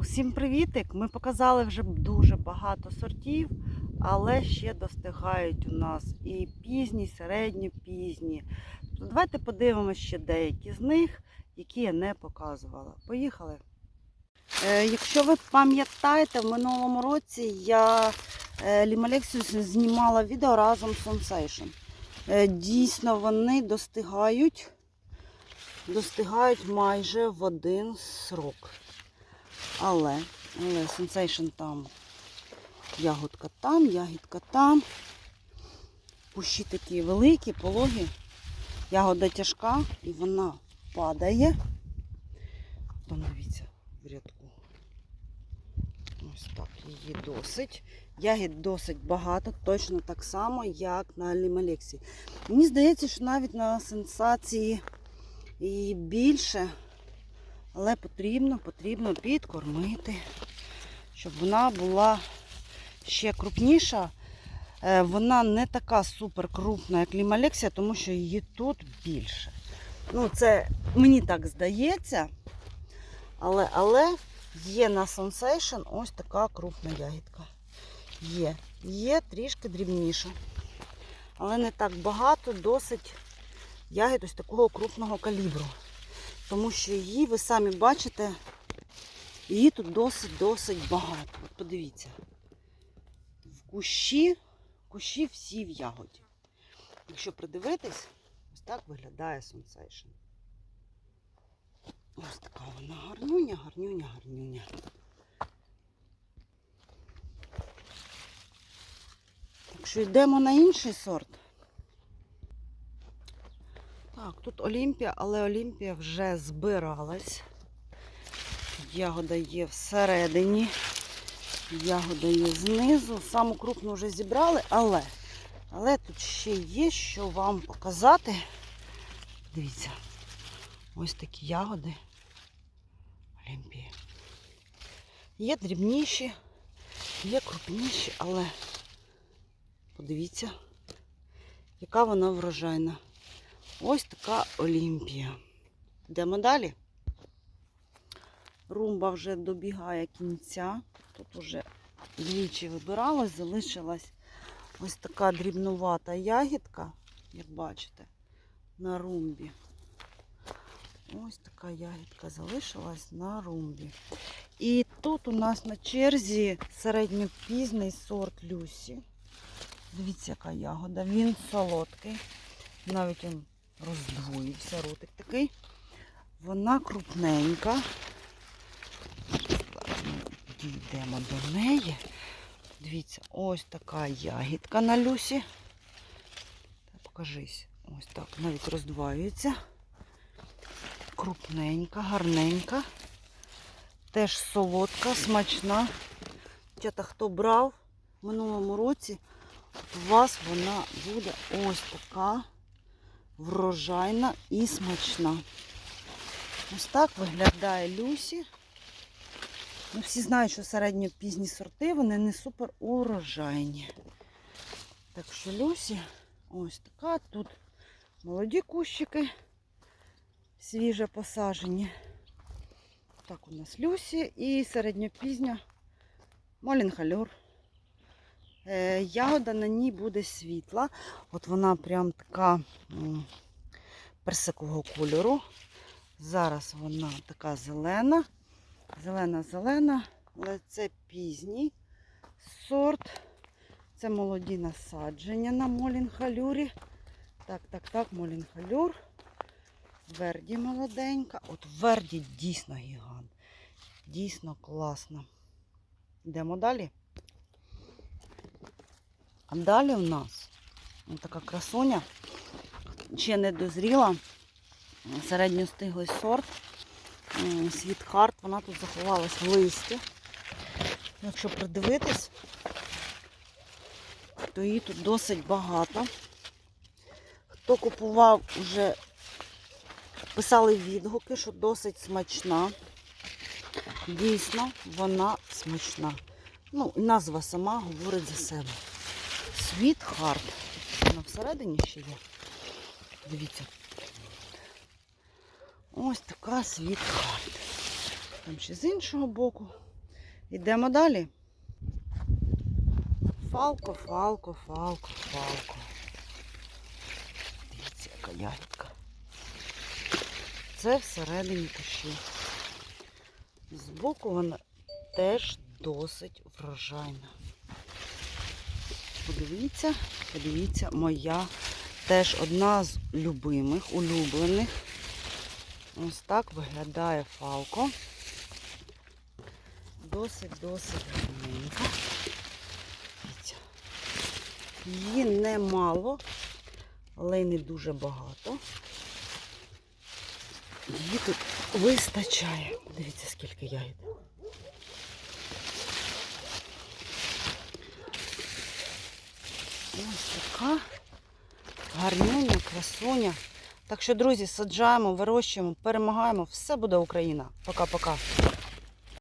Усім привітик! Ми показали вже дуже багато сортів, але ще достигають у нас і пізні, і середньо пізні. Давайте подивимося ще деякі з них, які я не показувала. Поїхали! Е, якщо ви пам'ятаєте, в минулому році я е, Лімалексіус знімала відео разом з Sensation. Е, дійсно, вони достигають, достигають майже в один срок. Але, але Sensation там, ягодка там, ягідка там. Кущі такі великі, пологі. Ягода тяжка і вона падає. Там в рядку. Ось так, її досить. Ягід досить багато, точно так само, як на Лімалексі. Мені здається, що навіть на сенсації і більше. Але потрібно, потрібно підкормити, щоб вона була ще крупніша. Е, Вона не така супер крупна, як лімалексія, тому що її тут більше. Ну, це мені так здається. Але, але є на Sensation ось така крупна ягідка. Є. Є трішки дрібніша. Але не так багато, досить ягід ось такого крупного калібру. Тому що її, ви самі бачите, її тут досить-досить багато. От подивіться. В кущі, кущі всі в ягоді. Якщо придивитись, ось так виглядає Sensation. Ось така вона гарнюня, гарнюня, гарнюня. Так що йдемо на інший сорт. Так, тут Олімпія, але Олімпія вже збиралась. Ягода є всередині, ягода є знизу. Саму крупну вже зібрали, але, але тут ще є, що вам показати. Дивіться, ось такі ягоди Олімпії. Є дрібніші, є крупніші, але подивіться, яка вона врожайна. Ось така Олімпія. Йдемо далі. Румба вже добігає кінця. Тут вже двічі вибиралась, залишилась ось така дрібнувата ягідка, як бачите, на румбі. Ось така ягідка залишилась на румбі. І тут у нас на черзі середньопізний сорт Люсі. Дивіться, яка ягода. Він солодкий. Навіть він роздвоївся, ротик такий. Вона крупненька. Зараз ми дійдемо до неї. Дивіться, ось така ягідка на люсі. Покажись. Ось так, навіть роздвоюється. Крупненька, гарненька. Теж солодка, смачна. Дівчата, хто брав в минулому році, у вас вона буде ось така врожайна і смачна. Ось так виглядає Люсі. Ну, всі знають, що середньопізні сорти, вони не супер урожайні. Так що Люсі ось така. Тут молоді кущики, свіже посажені. Так у нас Люсі і середньопізня Молінхальор. Е, Ягода на ній буде світла. От вона прям така персикового кольору. Зараз вона така зелена. Зелена-зелена, але це пізній сорт. Це молоді насадження на молінхалюрі. Так, так, так, молінхалюр. Верді молоденька. От Верді дійсно гігант. Дійсно класно. Йдемо далі. А далі в нас така красуня. Ще не дозріла. Середньостиглий сорт. Світхарт. Вона тут заховалась в листі. Якщо придивитись, то її тут досить багато. Хто купував, вже писали відгуки, що досить смачна. Дійсно, вона смачна. Ну, назва сама говорить за себе. Sweet Heart. Вона всередині ще є. Дивіться. Ось така Sweet Heart. Там ще з іншого боку. Йдемо далі. Фалко, фалко, фалко, фалко. Дивіться, яка ягідка. Це всередині кущі. Збоку вона теж досить врожайна. Подивіться, подивіться, моя теж одна з любимих, улюблених. Ось так виглядає фалко. Досить-досить гарненька. Дивіться. Її немало, але й не дуже багато. Її тут вистачає. Дивіться, скільки ягід. Ось така гарнюня, красуня. Так що, друзі, саджаємо, вирощуємо, перемагаємо. Все буде Україна. Пока-пока.